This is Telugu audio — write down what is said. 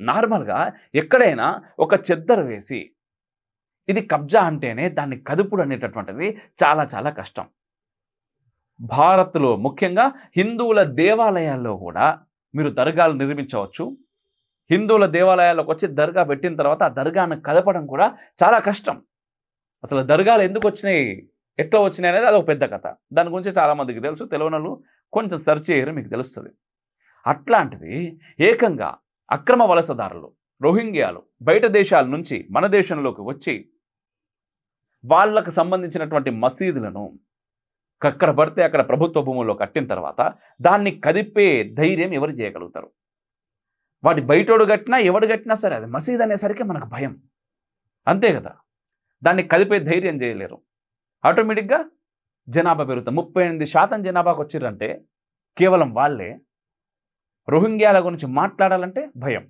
నార్మల్గా ఎక్కడైనా ఒక చెద్దరు వేసి ఇది కబ్జా అంటేనే దాన్ని కదుపుడు అనేటటువంటిది చాలా చాలా కష్టం. భారత్లో ముఖ్యంగా హిందువుల దేవాలయాల్లో కూడా మీరు దర్గాలు నిర్మించవచ్చు. హిందువుల దేవాలయాల్లోకి వచ్చి దర్గా పెట్టిన తర్వాత ఆ దర్గాను కదపడం కూడా చాలా కష్టం. అసలు దర్గాలు ఎందుకు వచ్చినాయి? ఎట్లా వచ్చినాయి అనేది అది ఒక పెద్ద కథ. దాని గురించి చాలామందికి తెలుసు తెలియని కొంచెం సెర్చ్ చేయరు మీకు తెలుస్తుంది. అట్లాంటిది ఏకంగా అక్రమ వలసదారులు రోహింగ్యాలు బయట దేశాల నుంచి మన దేశంలోకి వచ్చి వాళ్ళకు సంబంధించినటువంటి మసీదులను అక్కడ పడితే అక్కడ ప్రభుత్వ భూముల్లో కట్టిన తర్వాత దాన్ని కదిపే ధైర్యం ఎవరు చేయగలుగుతారు? వాటి బయటోడు కట్టినా ఎవడు కట్టినా సరే అది మసీద్ అనేసరికి మనకు భయం. అంతే కదా? దాన్ని కదిపే ధైర్యం చేయలేరు. ఆటోమేటిక్గా జనాభా పెరుగుతుంది. ముప్పై ఎనిమిది శాతం జనాభాకు వచ్చిర్రంటే కేవలం వాళ్ళే రోహింగ్యాల గురించి మాట్లాడాలంటే భయం.